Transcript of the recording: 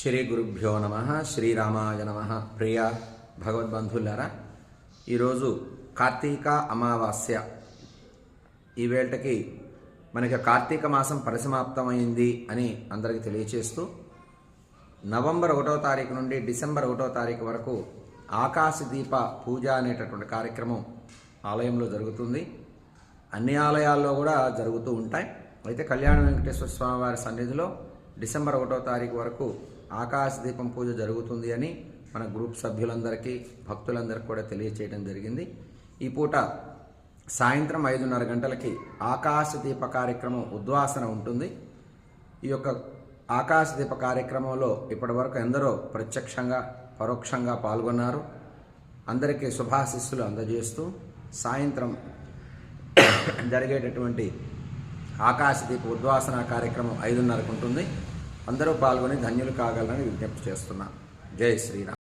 శ్రీ గురుభ్యో నమ శ్రీరామాయ నమ. ప్రియ భగవద్బంధులారా ఈరోజు కార్తీక అమావాస్య. ఈ మనకి కార్తీక మాసం పరిసమాప్తమైంది అని అందరికీ తెలియచేస్తూ నవంబర్ ఒకటో తారీఖు నుండి డిసెంబర్ ఒకటో తారీఖు వరకు ఆకాశ దీప పూజ అనేటటువంటి కార్యక్రమం ఆలయంలో జరుగుతుంది. అన్ని ఆలయాల్లో కూడా జరుగుతూ ఉంటాయి. అయితే కళ్యాణ వెంకటేశ్వర స్వామి వారి సన్నిధిలో డిసెంబర్ ఒకటో తారీఖు వరకు ఆకాశ దీపం పూజ జరుగుతుంది అని మన గ్రూప్ సభ్యులందరికీ భక్తులందరికీ కూడా తెలియచేయడం జరిగింది. ఈ పూట సాయంత్రం ఐదున్నర గంటలకి ఆకాశ దీప కార్యక్రమం ఉద్వాసన ఉంటుంది. ఈ యొక్క ఆకాశ దీప కార్యక్రమంలో ఇప్పటివరకు ఎందరో ప్రత్యక్షంగా పరోక్షంగా పాల్గొన్నారు. అందరికీ శుభాశిస్సులు అందజేస్తూ సాయంత్రం జరిగేటటువంటి ఆకాశదీప ఉద్వాసన కార్యక్రమం ఐదున్నరకు ఉంటుంది. అందరూ పాల్గొని ధన్యులు కాగలరని విజ్ఞప్తి చేస్తున్నా. జై శ్రీరామ్.